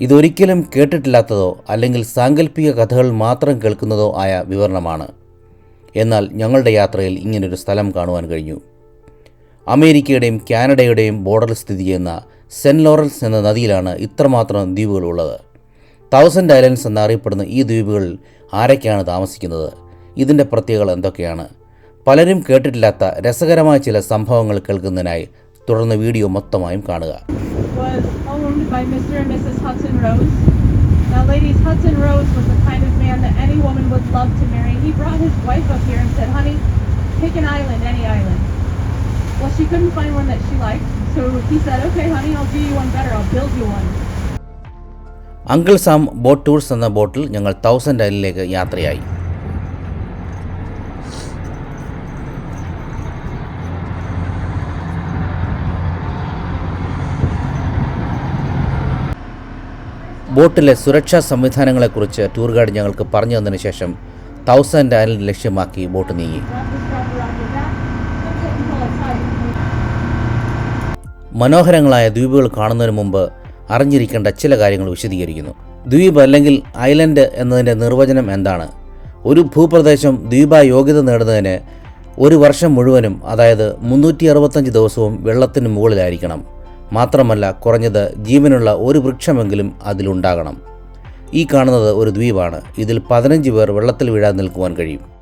ഇതൊരിക്കലും കേട്ടിട്ടില്ലാത്തതോ അല്ലെങ്കിൽ സാങ്കല്പിക കഥകൾ മാത്രം കേൾക്കുന്നതോ ആയ വിവരണമാണ്. എന്നാൽ ഞങ്ങളുടെ യാത്രയിൽ ഇങ്ങനൊരു സ്ഥലം കാണുവാൻ കഴിഞ്ഞു. അമേരിക്കയുടെയും കാനഡയുടെയും ബോർഡറിൽ സ്ഥിതി ചെയ്യുന്ന സെന്റ് ലോറൻസ് എന്ന നദിയിലാണ് ഇത്രമാത്രം ദ്വീപുകളുള്ളത് തൗസൻഡ് ഐലൻഡ്സ് എന്നറിയപ്പെടുന്ന ഈ ദ്വീപുകളിൽ ആരൊക്കെയാണ് താമസിക്കുന്നത്? ഇതിന്റെ പ്രത്യേകത എന്തൊക്കെയാണ്? പലരും കേട്ടിട്ടില്ലാത്ത രസകരമായ ചില സംഭവങ്ങൾ കേൾക്കുന്നതിനായി തുടർന്ന് വീഡിയോ മൊത്തമായും കാണുക. by Mr. and Mrs. Hudson Rose. Now, ladies, Hudson Rose was the kind of man that any woman would love to marry. He brought his wife up here and said, honey, pick an island, any island. Well, she couldn't find one that she liked, so he said, okay, honey, I'll do you one better. I'll build you one. Uncle Sam boat tours എന്ന ബോട്ടിൽ ഞങ്ങൾ thousand ഐലിലേക്ക് യാത്രയായി ബോട്ടിലെ സുരക്ഷാ സംവിധാനങ്ങളെക്കുറിച്ച് tour guide ഞങ്ങൾക്ക് പറഞ്ഞു തന്നതിന് ശേഷം thousand island ലക്ഷ്യമാക്കി ബോട്ട് നീങ്ങി. മനോഹരങ്ങളായ ദ്വീപുകൾ കാണുന്നതിന് മുമ്പ് അറിഞ്ഞിരിക്കേണ്ട ചില കാര്യങ്ങൾ വിശദീകരിക്കുന്നു. ദ്വീപ് അല്ലെങ്കിൽ ഐലൻഡ് എന്നതിന്റെ നിർവചനം എന്താണ്? ഒരു ഭൂപ്രദേശം ദ്വീപ യോഗ്യത നേടുന്നതിന് ഒരു വർഷം മുഴുവനും അതായത് മുന്നൂറ്റി ദിവസവും വെള്ളത്തിന് മുകളിലായിരിക്കണം. മാത്രമല്ല കുറഞ്ഞത് ജീവനുള്ള ഒരു വൃക്ഷമെങ്കിലും അതിലുണ്ടാകണം. ഈ കാണുന്നത് ഒരു ദ്വീപാണ്. ഇതിൽ പതിനഞ്ച് പേർ വെള്ളത്തിൽ വീഴാൻ നിൽക്കുവാൻ കഴിയും.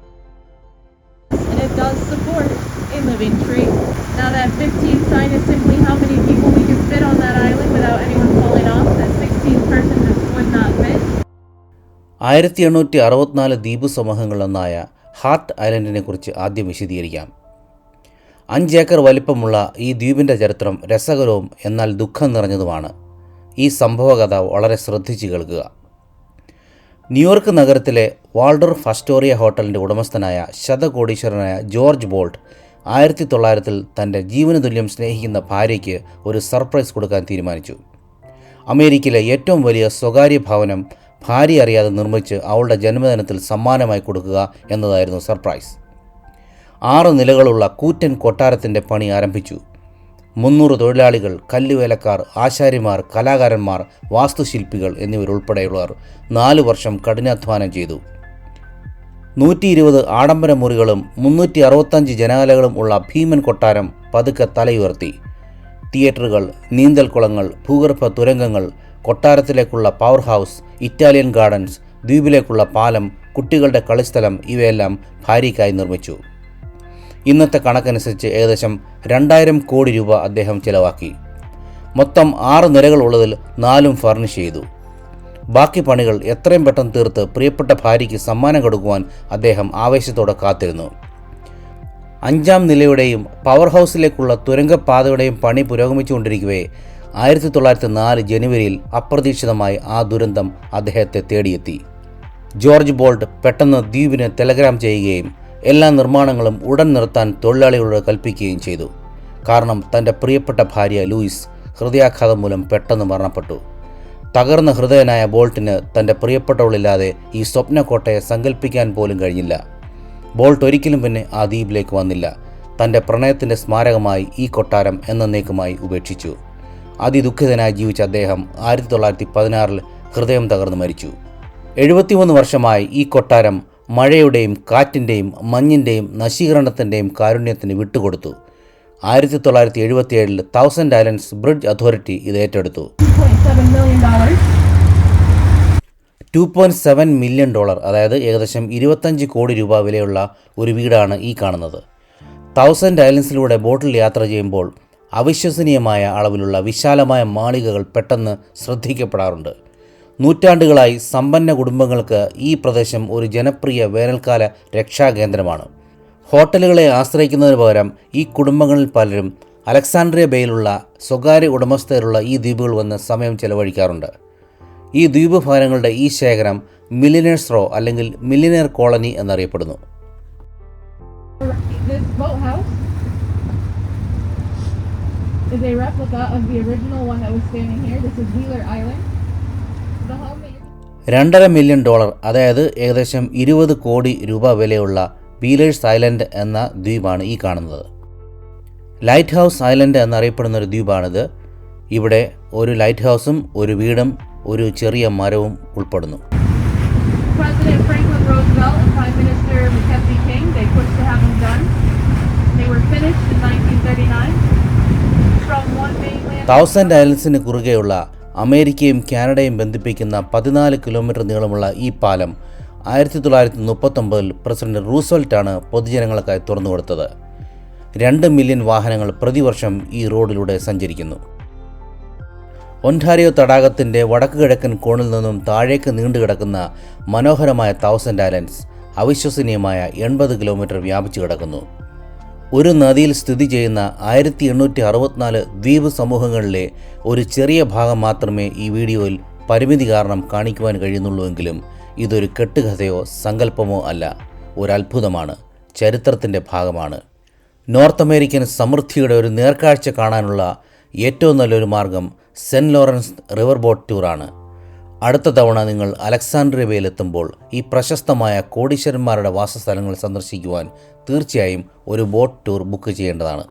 ആയിരത്തി എണ്ണൂറ്റി അറുപത്തിനാല് ദ്വീപ് സമൂഹങ്ങളിലൊന്നായ ഹാർട്ട് ഐലൻഡിനെ കുറിച്ച് ആദ്യം വിശദീകരിക്കാം. അഞ്ചേക്കർ വലിപ്പമുള്ള ഈ ദ്വീപിന്റെ ചരിത്രം രസകരവും എന്നാൽ ദുഃഖം നിറഞ്ഞതുമാണ്. ഈ സംഭവകഥ വളരെ ശ്രദ്ധിച്ച് കേൾക്കുക. ന്യൂയോർക്ക് നഗരത്തിലെ വാൾഡർ ഫസ്റ്റോറിയ ഹോട്ടലിന്റെ ഉടമസ്ഥനായ ശതകോടീശ്വരനായ ജോർജ് ബോൾട്ട് ആയിരത്തി തൊള്ളായിരത്തിൽ തന്റെ ജീവന തുല്യം സ്നേഹിക്കുന്ന ഭാര്യയ്ക്ക് ഒരു സർപ്രൈസ് കൊടുക്കാൻ തീരുമാനിച്ചു. അമേരിക്കയിലെ ഏറ്റവും വലിയ സ്വകാര്യ ഭവനം ഭാര്യ അറിയാതെ നിർമ്മിച്ച് അവളുടെ ജന്മദിനത്തിൽ സമ്മാനമായി കൊടുക്കുക എന്നതായിരുന്നു സർപ്രൈസ്. ആറ് നിലകളുള്ള കൂറ്റൻ കൊട്ടാരത്തിന്റെ പണി ആരംഭിച്ചു. മുന്നൂറ് തൊഴിലാളികൾ കല്ലുവേലക്കാർ ആശാരിമാർ കലാകാരന്മാർ വാസ്തുശില്പികൾ എന്നിവരുൾപ്പെടെയുള്ളവർ നാലു വർഷം കഠിനാധ്വാനം ചെയ്തു. നൂറ്റി ഇരുപത് ആഡംബര മുറികളും മുന്നൂറ്റി അറുപത്തഞ്ച് ജനാലകളും ഉള്ള ഭീമൻ കൊട്ടാരം പതുക്കെ തലയുയർത്തി തിയേറ്ററുകൾ നീന്തൽക്കുളങ്ങൾ ഭൂഗർഭ തുരങ്കങ്ങൾ കൊട്ടാരത്തിലേക്കുള്ള പവർ ഹൗസ് ഇറ്റാലിയൻ ഗാർഡൻസ് ദ്വീപിലേക്കുള്ള പാലം കുട്ടികളുടെ കളിസ്ഥലം ഇവയെല്ലാം ഭാര്യയ്ക്കായി നിർമ്മിച്ചു. ഇന്നത്തെ കണക്കനുസരിച്ച് ഏകദേശം രണ്ടായിരം കോടി രൂപ അദ്ദേഹം ചിലവാക്കി. മൊത്തം ആറ് നിരകളുള്ളതിൽ നാലും ഫർണിഷ് ചെയ്തു. ബാക്കി പണികൾ എത്രയും പെട്ടെന്ന് തീർത്ത് പ്രിയപ്പെട്ട ഭാര്യയ്ക്ക് സമ്മാനം കൊടുക്കുവാൻ അദ്ദേഹം ആവേശത്തോടെ കാത്തിരുന്നു. അഞ്ചാം നിലയുടെയും പവർ ഹൗസിലേക്കുള്ള തുരങ്കപാതയുടെയും പണി പുരോഗമിച്ചുകൊണ്ടിരിക്കവേ ആയിരത്തി തൊള്ളായിരത്തി നാല് ജനുവരിയിൽ അപ്രതീക്ഷിതമായി ആ ദുരന്തം അദ്ദേഹത്തെ തേടിയെത്തി. ജോർജ് ബോൾട്ട് പെട്ടെന്ന് ദ്വീപിന് ടെലഗ്രാം ചെയ്യുകയും എല്ലാ നിർമ്മാണങ്ങളും ഉടൻ നിർത്താൻ തൊഴിലാളികളോട് കൽപ്പിക്കുകയും ചെയ്തു. കാരണം തന്റെ പ്രിയപ്പെട്ട ഭാര്യ ലൂയിസ് ഹൃദയാഘാതം മൂലം പെട്ടെന്ന് മരണപ്പെട്ടു. തകർന്ന ഹൃദയനായ ബോൾട്ടിന് തന്റെ പ്രിയപ്പെട്ടവളില്ലാതെ ഈ സ്വപ്നക്കോട്ടയെ സങ്കല്പിക്കാൻ പോലും കഴിഞ്ഞില്ല. ബോൾട്ട് ഒരിക്കലും പിന്നെ ആ ദ്വീപിലേക്ക് വന്നില്ല. തന്റെ പ്രണയത്തിന്റെ സ്മാരകമായി ഈ കൊട്ടാരം എന്നേക്കുമായി ഉപേക്ഷിച്ചു. അതിദുഃഖിതനായി ജീവിച്ച അദ്ദേഹം ആയിരത്തി തൊള്ളായിരത്തി പതിനാറിൽ ഹൃദയം തകർന്ന് മരിച്ചു. എഴുപത്തിമൂന്ന് വർഷമായി ഈ കൊട്ടാരം മഴയുടെയും കാറ്റിന്റെയും മഞ്ഞിന്റെയും നശീകരണത്തിന്റെയും കാരുണ്യത്തിന് വിട്ടുകൊടുത്തു. ആയിരത്തി തൊള്ളായിരത്തി എഴുപത്തിയേഴിൽ തൗസൻഡ് ഐലൻഡ്സ് ബ്രിഡ്ജ് അതോറിറ്റി ഇത് ഏറ്റെടുത്തു. $2.7 two point seven million dollar അതായത് ഏകദേശം ഇരുപത്തഞ്ച് കോടി രൂപ വിലയുള്ള ഒരു വീടാണ് ഈ കാണുന്നത്. തൗസൻഡ് ഐലൻഡ്സിലൂടെ ബോട്ടിൽ യാത്ര ചെയ്യുമ്പോൾ അവിശ്വസനീയമായ അളവിലുള്ള വിശാലമായ മാളികകൾ പെട്ടെന്ന് ശ്രദ്ധിക്കപ്പെടാറുണ്ട്. നൂറ്റാണ്ടുകളായി സമ്പന്ന കുടുംബങ്ങൾക്ക് ഈ പ്രദേശം ഒരു ജനപ്രിയ വേനൽക്കാല രക്ഷാകേന്ദ്രമാണ് ഹോട്ടലുകളെ ആശ്രയിക്കുന്നതിന് പകരം ഈ കുടുംബങ്ങളിൽ പലരും അലക്സാണ്ട്രിയ ബേയിലുള്ള സ്വകാര്യ ഉടമസ്ഥരുള്ള ഈ ദ്വീപുകൾ വന്ന് സമയം ചെലവഴിക്കാറുണ്ട് ഈ ദ്വീപ് ഭവനങ്ങളുടെ ഈ ശേഖരം മില്ലിനേഴ്സ് റോ അല്ലെങ്കിൽ മില്ലിനേർ കോളനി എന്നറിയപ്പെടുന്നു is a replica of the original one that was standing here. This is Wheeler Island. The home that you're രണ്ടര മില്യൺ ഡോളർ അതായത് ഏകദേശം ഇരുപത് കോടി രൂപ വിലയുള്ള ബീലേഴ്സ് ഐലൻഡ് എന്ന ദ്വീപാണ് ഈ കാണുന്നത് ലൈറ്റ് ഹൗസ് ഐലൻഡ് എന്നറിയപ്പെടുന്ന ഒരു ദ്വീപാണിത് ഇവിടെ ഒരു ലൈറ്റ് ഹൗസും ഒരു വീടും ഒരു ചെറിയ മരവും ഉൾപ്പെടുന്നു President Franklin Roosevelt and Prime Minister Mackenzie King, they pushed to have them done. They were finished in 1939. From one mainland thousand ഐലൻഡ്സിന് കുറുകെയുള്ള അമേരിക്കയും കാനഡയും ബന്ധിപ്പിക്കുന്ന പതിനാല് കിലോമീറ്റർ നീളമുള്ള ഈ പാലം ആയിരത്തി തൊള്ളായിരത്തി മുപ്പത്തൊമ്പതിൽ പ്രസിഡന്റ് റൂസ്വെൽറ്റാണ് പൊതുജനങ്ങൾക്കായി തുറന്നുകൊടുത്തത്. രണ്ട് മില്യൺ വാഹനങ്ങൾ പ്രതിവർഷം ഈ റോഡിലൂടെ സഞ്ചരിക്കുന്നു. ഒൻഡാരിയോ തടാകത്തിന്റെ വടക്ക് കിഴക്കൻ കോണിൽ നിന്നും താഴേക്ക് നീണ്ടുകിടക്കുന്ന മനോഹരമായ തൗസൻഡ് ഐലൻഡ്സ് അവിശ്വസനീയമായ എൺപത് കിലോമീറ്റർ വ്യാപിച്ചു കിടക്കുന്നു. ഒരു നദിയിൽ സ്ഥിതി ചെയ്യുന്ന ആയിരത്തി എണ്ണൂറ്റി അറുപത്തിനാല് ദ്വീപ് സമൂഹങ്ങളിലെ ഒരു ചെറിയ ഭാഗം മാത്രമേ ഈ വീഡിയോയിൽ പരിമിതി കാരണം കാണിക്കുവാൻ കഴിയുന്നുള്ളൂവെങ്കിലും ഇതൊരു കെട്ടുകഥയോ സങ്കല്പമോ അല്ല. ഒരു അത്ഭുതമാണ് ചരിത്രത്തിന്റെ ഭാഗമാണ്. നോർത്ത് അമേരിക്കൻ സമൃദ്ധിയുടെ ഒരു നേർക്കാഴ്ച കാണാനുള്ള ഏറ്റവും നല്ലൊരു മാർഗം സെന്റ് ലോറൻസ് റിവർ ബോട്ട് ടൂറാണ്. അടുത്ത തവണ നിങ്ങൾ അലക്സാണ്ട്രിയയിലെത്തുമ്പോൾ ഈ പ്രശസ്തമായ കോടീശ്വരന്മാരുടെ വാസസ്ഥലങ്ങൾ സന്ദർശിക്കുവാൻ തീർച്ചയായും ഒരു ബോട്ട് ടൂർ ബുക്ക് ചെയ്യേണ്ടതാണ്.